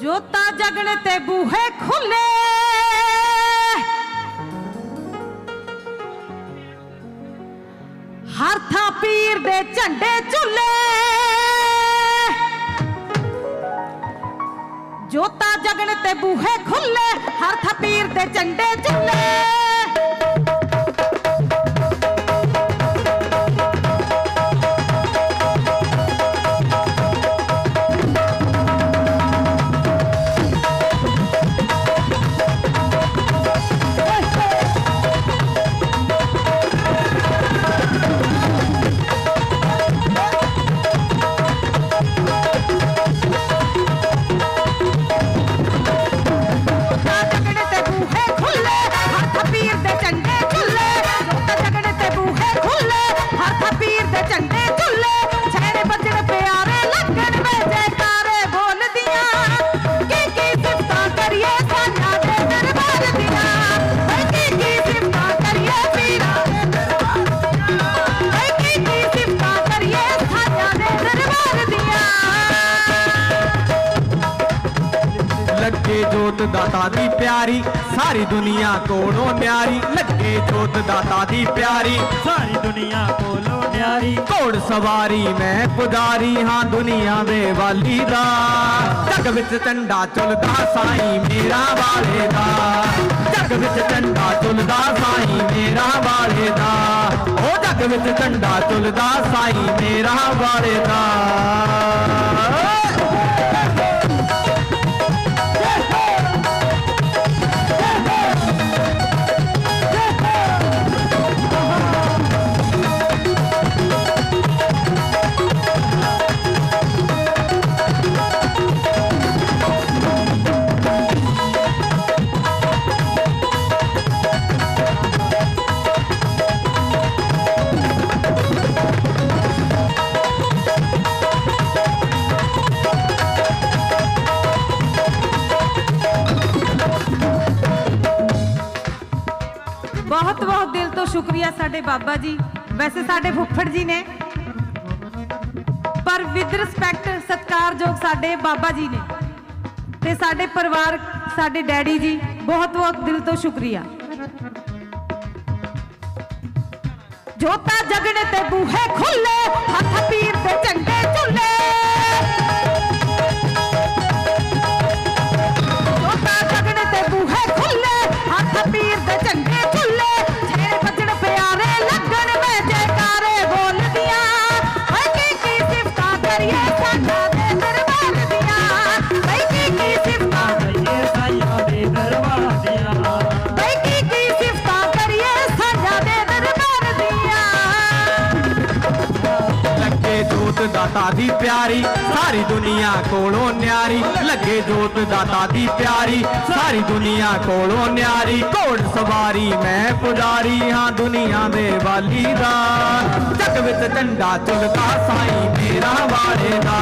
ਜੋਤਾ ਜਗਣ ਤੇ ਬੂਹੇ ਖੁੱਲੇ। ਹਰ ਥਾਂ ਪੀਰ ਦੇ ਝੰਡੇ ਝੁੱਲੇ। ਜੋਤਾ ਜਗਣ ਤੇ ਬੂਹੇ ਖੁੱਲੇ, ਹਰ ਥਾਂ ਪੀਰ ਦੇ ਝੰਡੇ ਝੁੱਲੇ। ਲੱਗੇ ਜੋਤ ਦਾਤਾ ਦੀ ਪਿਆਰੀ, ਸਾਰੀ ਦੁਨੀਆ ਕੋਲੋਂ ਨਿਆਰੀ। ਲੱਗੇ ਜੋਤ ਦਾਤਾ ਦੀ ਪਿਆਰੀ, ਸਾਰੀ ਦੁਨੀਆ ਕੋਲੋਂ ਨਿਆਰੀ। ਘੋੜ ਸਵਾਰੀ ਮੈਂ ਪੁਜਾਰੀ ਹਾਂ, ਦੁਨੀਆ ਦੇ ਵਾਲੀ ਦਾ। ਜੱਗ ਵਿੱਚ ਝੰਡਾ ਚੁਲਦਾ ਸਾਈ ਮੇਰਾ ਵਾਲੇ ਦਾ। ਜੱਗ ਵਿੱਚ ਝੰਡਾ ਚੁਲਦਾ ਸਾਈਂ ਮੇਰਾ ਵਾਲੇ ਦਾ। ਉਹ ਜੱਗ ਵਿੱਚ ਝੰਡਾ ਚੁਲਦਾ ਸਾਈਂ ਮੇਰਾ ਵਾਲੇ ਦਾ। ਬਹੁਤ ਬਹੁਤ ਦਿਲ ਤੋਂ ਸ਼ੁਕਰੀਆ ਸਾਡੇ ਬਾਬਾ ਜੀ। ਵੈਸੇ ਸਾਡੇ ਫੁੱਫੜ ਜੀ ਨੇ, ਪਰ ਵਿਦ ਰਿਸਪੈਕਟ ਸਤਿਕਾਰਯੋਗ ਸਾਡੇ ਬਾਬਾ ਜੀ ਨੇ ਤੇ ਸਾਡੇ ਪਰਿਵਾਰ, ਸਾਡੇ ਡੈਡੀ ਜੀ, ਬਹੁਤ ਬਹੁਤ ਦਿਲ ਤੋਂ ਸ਼ੁਕਰੀਆ। ਜੋਤਾ ਜਗਣ ਤੇ ਬੂਹੇ ਖੁੱਲੇ, ਹੱਥ ਪੀਰ ਦੇ ਝੰਡੇ ਝੁੱਲੇ। ਜੋਤਾ ਜਗਣ ਤੇ ਬੂਹੇ ਖੁੱਲੇ, ਹੱਥ ਪੀਰ ਦੇ ਝੰਡੇ ਜੋਤ ਦਾਤਾ ਦੀ ਪਿਆਰੀ, ਸਾਰੀ ਦੁਨੀਆ ਕੋਲੋਂ ਨਿਆਰੀ। ਲੱਗੇ ਜੋਤ ਦਾਤਾ ਦੀ ਪਿਆਰੀ, ਸਾਰੀ ਦੁਨੀਆ ਕੋਲੋਂ ਨਿਆਰੀ। ਘੋੜ ਸਵਾਰੀ ਮੈਂ ਪੁਜਾਰੀ ਹਾਂ, ਦੁਨੀਆ ਦੇ ਵਾਲੀ ਦਾ। ਜੱਗ ਵਿੱਚ ਝੰਡਾ ਚੁਲਦਾ ਸਾਈ ਮੇਰਾ ਵਾਲੇ ਦਾ।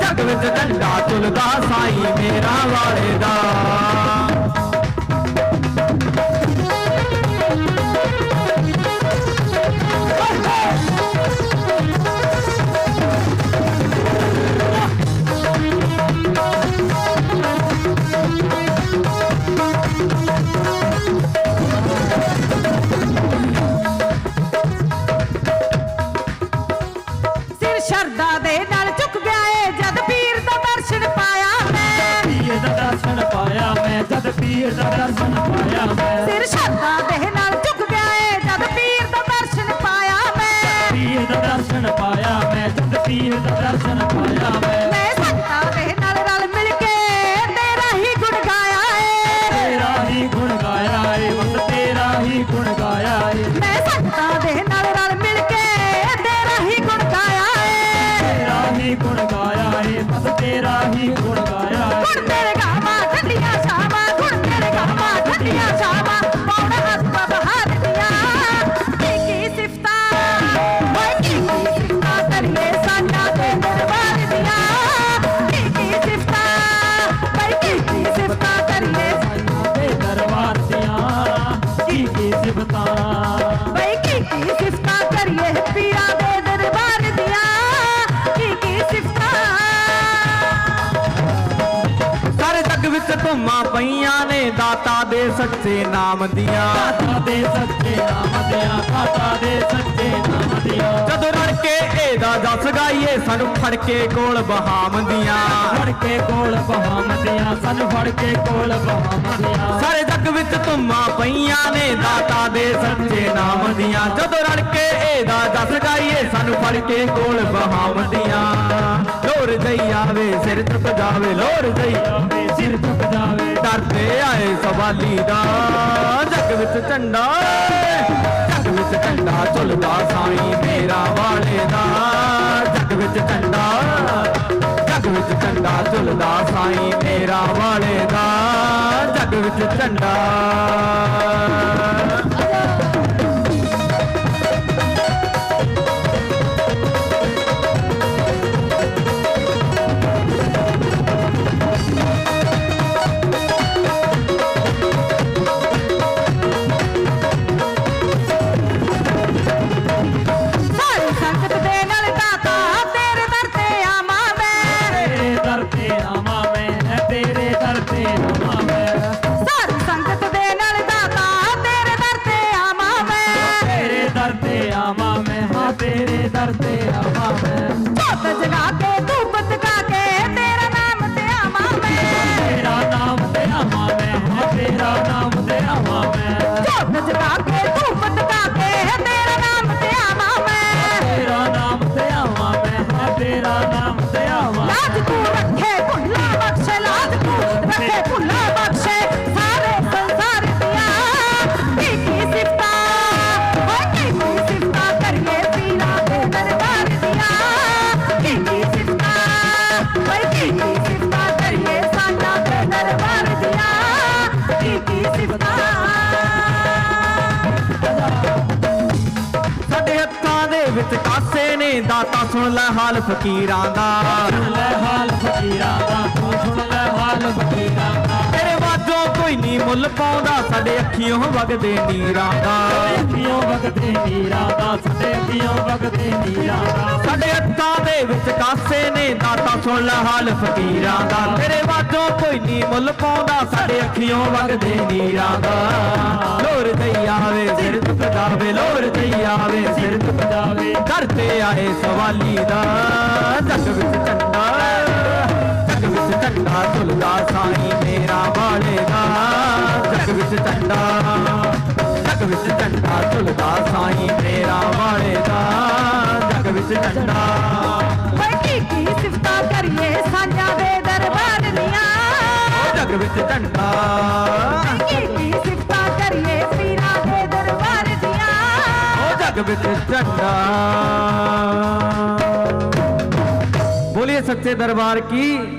ਜੱਗ ਵਿੱਚ ਝੰਡਾ ਚੁਲਦਾ ਸਾਈ ਮੇਰਾ ਵਾਲੇ ਦਾ। ਜਦ ਧੁੰਮਾਂ ਪਈਆਂ ਨੇ ਦਾਤਾ ਦੇ ਸੱਚੇ ਨਾਮ ਦੀਆਂ। ਦਾਤਾ ਦੇ ਸੱਚੇ ਨਾਮ ਦਿਆਂ ਦਾਤਾ ਦੇ ਸੱਚੇ ਨਾਮ ਦਿਆਂ। ਜਦੋਂ ਰੜ ਕੇ ਇਹਦਾ ਜਸ ਗਾਈਏ ਸਾਨੂੰ ਫੜ ਕੇ ਕੋਲ ਬਹਾਵੰਦੀਆਂ ਫੜ ਕੇ ਕੋਲ ਬਹਾਮਦਿਆਂ ਸਾਨੂੰ ਫੜ ਕੇ ਕੋਲ ਬਹਾਮਦਿਆਂ ਸਾਰੇ ਜੱਗ ਵਿੱਚ ਧੁੰਮਾਂ ਪਈਆਂ ਨੇ ਦਾਤਾ ਦੇ ਸੱਚੇ ਨਾਮ ਦੀਆਂ। ਜਦੋਂ ਰੜ ਕੇ ਇਹਦਾ ਜਸ ਗਾਈਏ ਸਾਨੂੰ ਫੜ ਕੇ ਕੋਲ ਬਹਾਵੰਦੀਆਂ ਲੋਰ ਜਈ ਆਵੇ, ਸਿਰ ਝੁਕ ਜਾਵੇ ਲੋਰ ਜਈ ਆਵੇ, ਸਿਰ ਝੁਕ ਜਾਵੇ। ਡਰਦੇ ਆਏ ਸਵਾਲੀ ਦਾ, ਜੱਗ ਵਿੱਚ ਝੰਡਾ। ਜੱਗ ਵਿੱਚ ਝੰਡਾ ਝੁਲਦਾ ਸਾਈਂ ਮੇਰਾ ਵਾਲੇ ਦਾ। ਜੱਗ ਵਿੱਚ ਝੰਡਾ, ਜੱਗ ਵਿੱਚ ਝੰਡਾ ਝੁਲਦਾ ਸਾਈਂ ਮੇਰਾ ਵਾਲੇ ਦਾ। ਜੱਗ ਵਿੱਚ ਝੰਡਾ। ਤੇਰਾ ਕਾਸੇ ਨੇ ਦਾਤਾ ਸੁਣ ਲੈ ਹਾਲ ਫਕੀਰਾਂ ਦਾ। ਅੱਖੀਓਂ ਵਗਦੇ ਨੀਰਾਂ ਦਾ। ਅੱਖੀਆਂ ਵਗਦੇ ਨੀਰਾਂ ਦਾ ਸਾਡੇ ਅੱਖੀਆਂ ਵਗਦੇ ਨੀਰਾਂ ਦਾ। ਸਾਡੇ ਹੱਥਾਂ ਦੇ ਵਿੱਚ ਕਾਸੇ ਨੇ ਦਾਤਾ ਸੁਣ ਲੈ ਹਾਲ ਫਕੀਰਾਂ ਦਾ। ਤੇਰੇ ਬਾਝੋਂ ਕੋਈ ਨਹੀਂ ਮੁੱਲ ਪਾਉਂਦਾ ਸਾਡੇ ਅੱਖੀਓਂ ਵਗਦੇ ਨੀਰਾਂ ਦਾ। ਲੋਰ ਜਈ ਆਵੇ ਸਿਰ ਜਾਵੇ ਲੋਰ ਜਈ ਆਵੇ ਸਿਰ ਦਰ ਤੇ ਆਏ ਸਵਾਲੀ ਦਾ ਜੱਗ ਵਿੱਚ ਝੰਡਾ ਜੱਗ ਵਿੱਚ ਝੰਡਾ ਝੁਲਦਾ ਸਾਈਂ ਝੁਲਦਾ ਸਾਈਂ ਮੇਰਾ ਵਾਲੇ ਦਾ ਜੱਗ ਵਿੱਚ ਝੰਡਾ। ਓਏ ਕੀ ਸਿਫਤਾਂ ਕਰੀਏ ਸਾਂਝਾਂ ਦੇ ਦਰਬਾਰ ਦੀਆਂ। ਜੱਗ ਵਿੱਚ ਝੰਡਾ। ਕੀ ਕੀ ਸਿਫਤਾਂ ਕਰੀਏ ਪੀਰਾਂ ਦੇ ਦਰਬਾਰ ਦੀਆਂ। ਉਹ ਜੱਗ ਵਿੱਚ ਝੰਡਾ। ਬੋਲੀਏ ਸੱਚੇ ਦਰਬਾਰ ਕੀ?